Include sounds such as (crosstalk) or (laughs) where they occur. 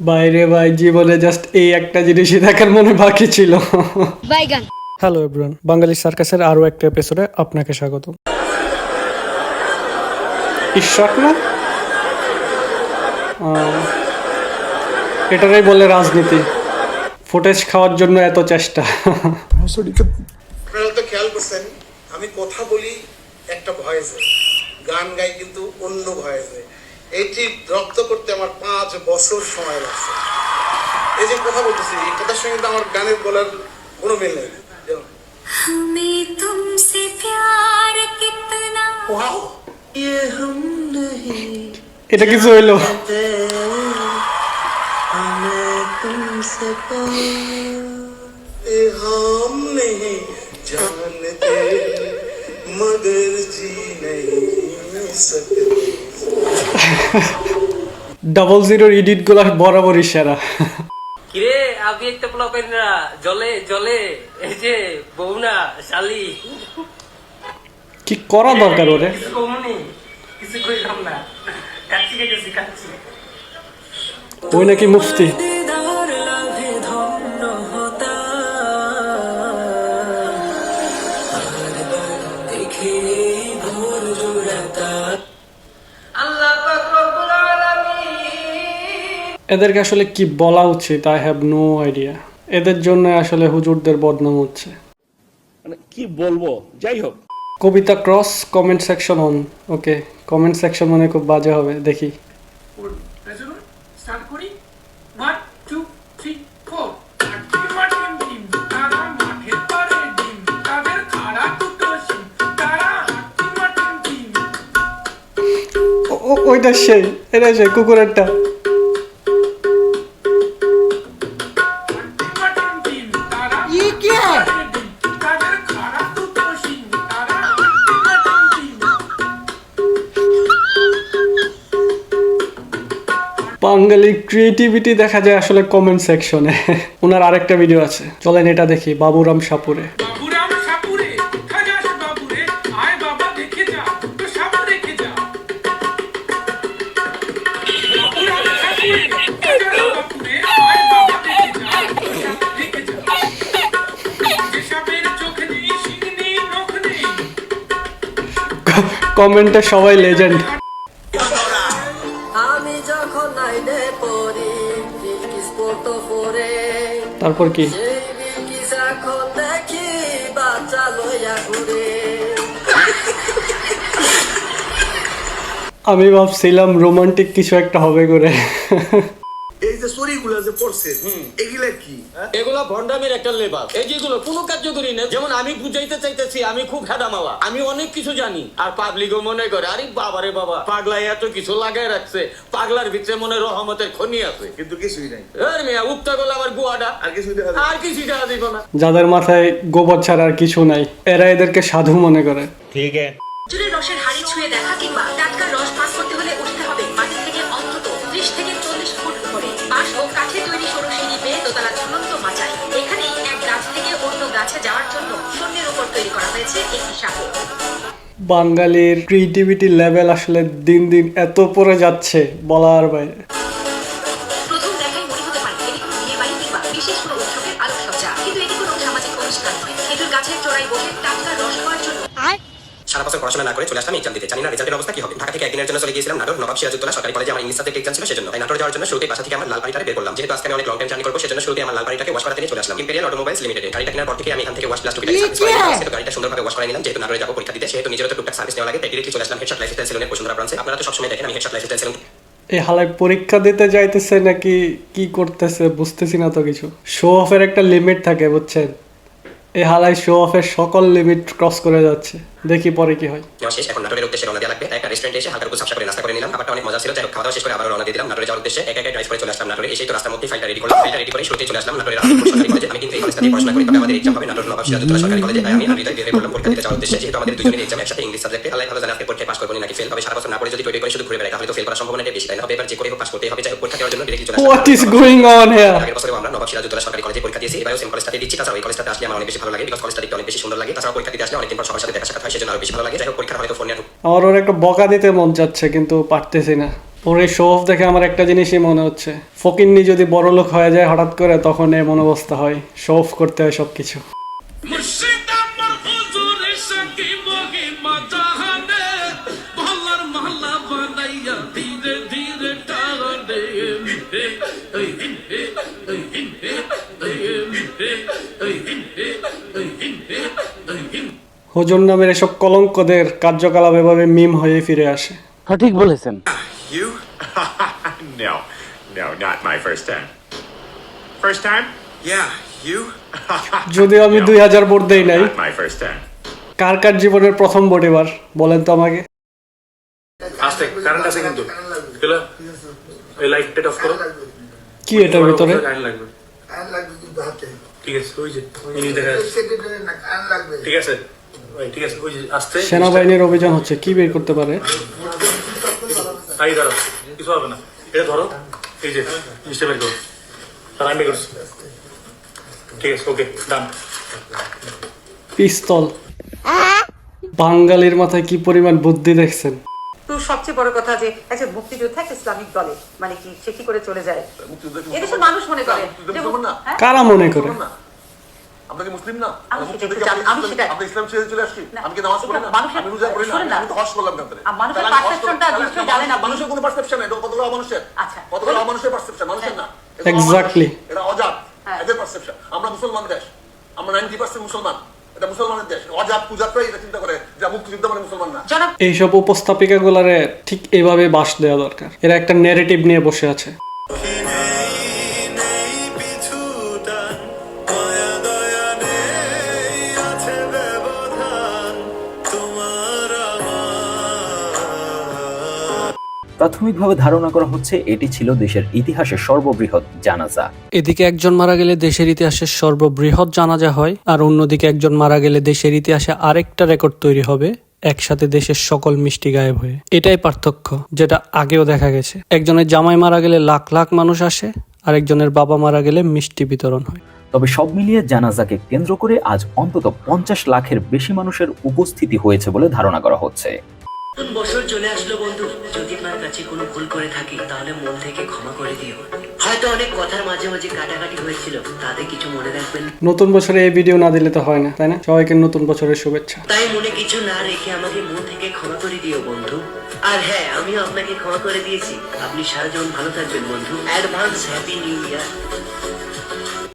বাইরে ভাই জীবনে জাস্ট এই একটা জিনিসই দেখার মনে বাকি ছিল। বাইগান হ্যালো এভরিওয়ান বাঙালি সার্কাসের আরও একটা এপিসোডে আপনাকে স্বাগত। ঈশ্বর না? আহ, এটারাই বলে রাজনীতি। ফুটেজ খাওয়ার জন্য এত চেষ্টা। আপনারা তো খেয়াল করছেন আমি কথা বলি একটা ভয়েসে গান গাই কিন্তু অন্য ভয়েসে এটি রপ্ত করতে আমার পাঁচ বছর সময় লাগছে। এই যে কথা বলতেছি এই কথার সঙ্গে তো আমার গানের বলার কোনো মিল নেই। এটা কিছু হইল। तुमसे प्यार ये हम नहीं जानते मगर जी नहीं सकते ডাবল জিরোর এডিটগুলো বরাবরই সেরা কিরে আমি একটা পোলাপেন না জলে জলে এই যে বউনা শালি কি করা দরকার ওরে কিছু কমনি কিছু কইলাম না কাচ্ছি গেছি কাচ্ছি ওই নাকি মুফতি এদেরকে আসলে কি বলা উচিত? আই হ্যাভ নো আইডিয়া এদের জন্য আসলে হুজুরদের বদনাম হচ্ছে। মানে কি বলব? যাই হোক। কবিতা cross comment section on okay comment section মানে খুব বাজে হবে দেখি। স্টার্ট করি। One two three Bangali creativity দেখা যায় আসলে কমেন্ট সেকশনে ওনার আরেকটা ভিডিও আছে। চলেন এটা দেখি বাবুরাম সাপুরে। বাবুরাম সবাই কোথায় তারপর কি? আমি ভাবছিলাম রোমান্টিক কিছু একটা হবে করে। এই যে পড়ছে এগুলা কি? হ্যাঁ? এগুলো একটা লেবাস এই যেগুলো কোনো কার্যকরী না যেমন আমি বুঝাইতে চাইতেছি আমি খুব হেডা মাওয়া আমি অনেক কিছু জানি। আর পাবলিকও মনে করে আরে বাবারে বাবা পাগলা এত কিছু লাগাই রাখছে। পাগলার ভিতরে মনে রহমতের খনি আছে। কিন্তু কিছুই নাই। এর মিয়া উক্তা গেল আমার গুয়াটা। আর না। আর কিছু দেখা দিব না। যাদের মাথায় গোবর ছাড়া আর কিছু নাই এরা এদেরকে সাধু মনে করে। চুলের রসের হাড়ি ছুঁয়ে দেখা কিংবা টাটকা রস পাস করতে হলে উঠতে হবে মাটি থেকে অন্তত ত্রিশ থেকে বাঙালির ক্রিয়েটিভিটি লেভেল আসলে দিন দিন এত পরে যাচ্ছে বলার বাইরে কিন্তু এটি কোনো সামাজিক অনুষ্ঠান নয়। এটির গাছের চড়াই বসে সারা বছর পড়াশোনা না করে চলে আসলাম এক্সাম দিতে। জানি না রেজাল্টের অবস্থা কি হবে। ঢাকা থেকে একদিনের জন্য চলে গিয়েছিলাম নাটোর নবাব সিরাজুদ্দোল্লা সরকারি কলেজে আমার ইংলিশ সাবজেক্ট এক্সাম ছিল সেজন্য। তাই নাটোর যাওয়ার জন্য শুরুতে বাসা থেকে আমার লাল বাড়িটাকে বের করলাম। যেহেতু আজকে আমি অনেক লং টাইম জার্নি করব সেজন্য শুরুতে আমার লাল বাড়িটাকে ওয়াশ করাতে নিয়ে চলে আসলাম। ইম্পেরিয়াল অটোমোবাইলস লিমিটেড গাড়িটা কেনার পর থেকে আমি এখান থেকে ওয়াশ প্লাস করে নিলাম গাড়িটা সুন্দরভাবে ওয়াশ করে নিলাম। যেহেতু নাটোরে যাব পরীক্ষা দিতে সেহেতু নিজের তো টুকটাক সার্ভিস নেওয়া লাগে তাই ডিরেক্টলি চলে আসলাম হেডশট লাইফস্টাইল সেলুনের বসুন্ধরা ব্রাঞ্চে আপনারা তো সবসময় দেখেন আমি হেডশট লাইফস্টাইল সেলুন এই হালায় পরীক্ষা দিতে যাইতেছে নাকি কি করতেছে বুঝতেছি না তো কিছু। শো অফের একটা লিমিট থাকে বুঝছেন? এই হালায় শো অফের সকল লিমিট ক্রস করে যাচ্ছে। দেখি পরে কি হয়। শেষ এখন নাটোরের উদ্দেশ্যে রওনা দেওয়া লাগবে। একটা রেস্টুরেন্টে এসে হালকা সাপসা করে নাস্তা করে নিলাম। খাবারটা অনেক মজা ছিল। যাই হোক খাওয়া দাওয়া শেষ করে আবার রওনা দিয়ে দিলাম নাটোরে যাওয়ার উদ্দেশ্যে। একা একা ড্রাইভ করে চলে আসলাম নাটোরে। এসেই তো রাস্তার মধ্যে ফাইলটা রেডি করলাম। ফাইলটা রেডি করে শুরুতে চলে আসলাম নাটোরের সরকারি কলেজে আমি কিন্তু এই কলেজটাতে পড়াশোনা করি। তবে আমাদের এক্সাম হবে নাটোর নবাব সিরাজউদ্দৌলা সরকারি কলেজে তাই আমি হৃদয় বের পরীক্ষা দিতে যাওয়ার উদ্দেশ্যে। যেহেতু আমাদের দুজনের এক্সাম একসাথে ইংলিশ সাবজেক্টে আল্লাহ ভালো জানে পরীক্ষায় পাস করব নাকি ফেল হবে সারা বছর না পড়ে যদি তৈরি করে শুধু ঘুরে বেড়াই তাহলে তো ফেল করার সম্ভাবনাটা বেশি তাই না? এবার যে করে পাস করতে হবে। যাই হোক পরীক্ষা দেওয়ার জন্য ডিরেক্টলি চলে আসলাম। What is going on here আগের বছরে আমরা নবাব সিরাজউদ্দৌলা সরকারি কলেজে পরীক্ষা দিয়েছি। এবারও সেম কলেজটাতে দিচ্ছি। তাছাড়া ওই কলেজটাতে আসলে আমার অনেক বেশি ভালো লাগে। বিকজ কলেজটা দেখতে অনেক বেশি সুন্দর লাগে। তাছাড়া পরীক্ষা দিতে আসলে অনেকদিন পর সবার সাথে দেখা সাক্ষাৎ হয়। সেজন্য আরও বেশি ভালো লাগে। যাই হোক পরীক্ষার হয়তো ফোন নিয়ে ঢুক- আমার ওর একটা বকা দিতে মন যাচ্ছে কিন্তু পারতেছি না। ওর এই শো অফ দেখে আমার একটা জিনিসই মনে হচ্ছে। ফকিন্নি যদি বড় লোক হয়ে যায় হঠাৎ করে তখন এমন অবস্থা হয়। শো অফ করতে হয় সব কিছু মুর্শিদ আমার হুজুরের সঙ্গে মহিমা হিন নামের এসব কলঙ্কদের কার্যকলাপ এভাবে মিম হয়ে ফিরে আসে। You? (laughs) no, no, not my first time. First time? Yeah, you? (laughs) যদিও আমি দুই হাজার ভোট দেই নাই। Not my first time. কার কার জীবনের প্রথম ভোট এবার বলেন তো আমাকে। আস্তে কারেন্ট আছে কিন্তু। হ্যালো এই লাইট অফ করো। কি এটার ভিতরে? কারেন্ট লাগবে। ঠিক আছে ওই যে এই দেখা যাচ্ছে। ঠিক আছে। ঠিক সেনাবাহিনীর অভিযান হচ্ছে কি বের করতে পারে? কিছু হবে না। এটা ধরো এই যে জিনিসটা বের করো। তার আমি করছি। ঠিক আছে ওকে ডান পিস্তল। বাঙালির মাথায় কি পরিমাণ বুদ্ধি দেখছেন? তো সবচেয়ে বড় কথা যে একজন মুক্তিযোদ্ধা একটা ইসলামিক দলে মানে কি সে কি করে চলে যায়? এদেশের মানুষ মনে করে। হ্যাঁ? কারা মনে করে? আপনাকে মুসলিম না? আমি সেটা একটু জানি- আমি সেটা- আপনি ইসলাম ছেড়ে চলে আসছি? আমি কি নামাজ পড়ি না? মানুষের- আমি রোজা করি না? আমি তো হজ করলাম কেন আর মানুষের perceptionটা নিশ্চয়ই জানেন আপনি। মানুষের কোনো পারসেপশন এটা কতগুলো অমানুষের? আচ্ছা। কতগুলো অমানুষের পারসেপশন মানুষের না. অমানুষ, এটা অজাত। হ্যাঁ। এদের পারসেপশন আমরা মুসলমান দেশ। আমরা নাইনটি পার্সেন্ট মুসলমান। এটা মুসলমানের দেশ। অজাত পূজাটাই এটা চিন্তা করে যে মুক্তিযুদ্ধ মানে মুসলমান না। জনাব এইসব উপস্থাপিকাগুলারে ঠিক এইভাবে বাস দেওয়া দরকার। এরা একটা নেরেটিভ নিয়ে বসে আছে। প্রাথমিকভাবে ধারণা করা হচ্ছে এটি ছিল দেশের ইতিহাসের সর্ববৃহৎ জানাজা। এদিকে একজন মারা গেলে দেশের ইতিহাসে সর্ববৃহৎ জানাজা হয় আর অন্যদিকে একজন মারা গেলে দেশের ইতিহাসে আরেকটা রেকর্ড তৈরি হবে একসাথে দেশের সকল মিষ্টি গায়েব হয়ে। এটাই পার্থক্য যেটা আগেও দেখা গেছে। একজনের জামাই মারা গেলে লাখ লাখ মানুষ আসে আর একজনের বাবা মারা গেলে মিষ্টি বিতরণ হয়। তবে সব মিলিয়ে জানাজাকে কেন্দ্র করে আজ অন্তত পঞ্চাশ লাখের বেশি মানুষের উপস্থিতি হয়েছে বলে ধারণা করা হচ্ছে। বছর চলে আসলো বন্ধু। যদি আপনার কাছে কোনো ভুল করে থাকি তাহলে মন থেকে ক্ষমা করে দিও। হয়তো অনেক কথার মাঝে মাঝে কাটাকাটি হয়েছিল তাতে কিছু মনে রাখবেন। নতুন বছরে এই ভিডিও না দিলে তো হয় না তাই না? সবাইকে নতুন বছরের শুভেচ্ছা। তাই মনে কিছু না রেখে আমাকে মন থেকে ক্ষমা করে দিও বন্ধু। আর হ্যাঁ আমিও আপনাকে ক্ষমা করে দিয়েছি। আপনি সারা জীবন ভালো থাকবেন বন্ধু। Advance happy new year.